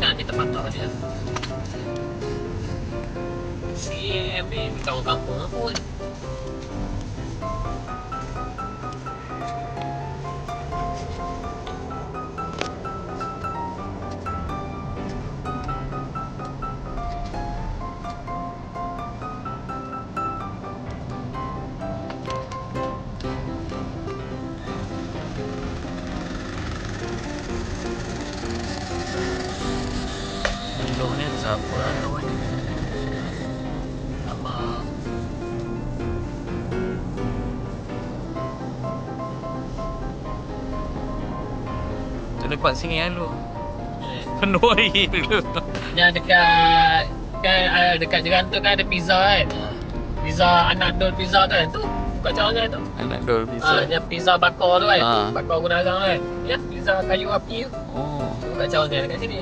kan kita patah dia. Ni kawan kampung apa pun. Belum ni siapa lah kawan. Abang. Tu dekat sini kan lu. Eh, Penuh lagi dulu. Yang dekat kan dekat jalan tu kan ada pizza kan. Pizza anak dol pizza tu kan tu. Buka jalan tu. Anak dol Ah, bisa. yang pizza bakar tu kan. Ah. Bakar guna azang kan. Ya, pizza kayu api tu. Oh. Buka jalan dia dekat sini.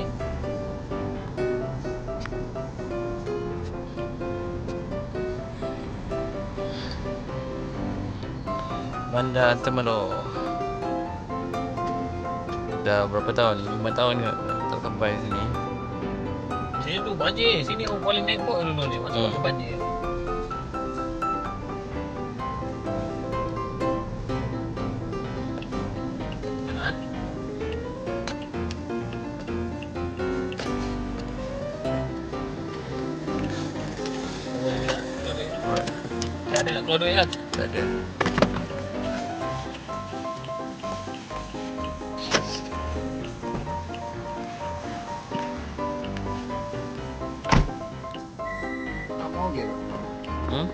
Bandar Temelo. Dah berapa tahun? Lima tahun ke tak sampai sini. Sini tu banjir. Sini orang boleh naik boat dulu ni. Masuk Hmm. banjir. Tak ada nak keluar duit kan? Tak ada. Hm?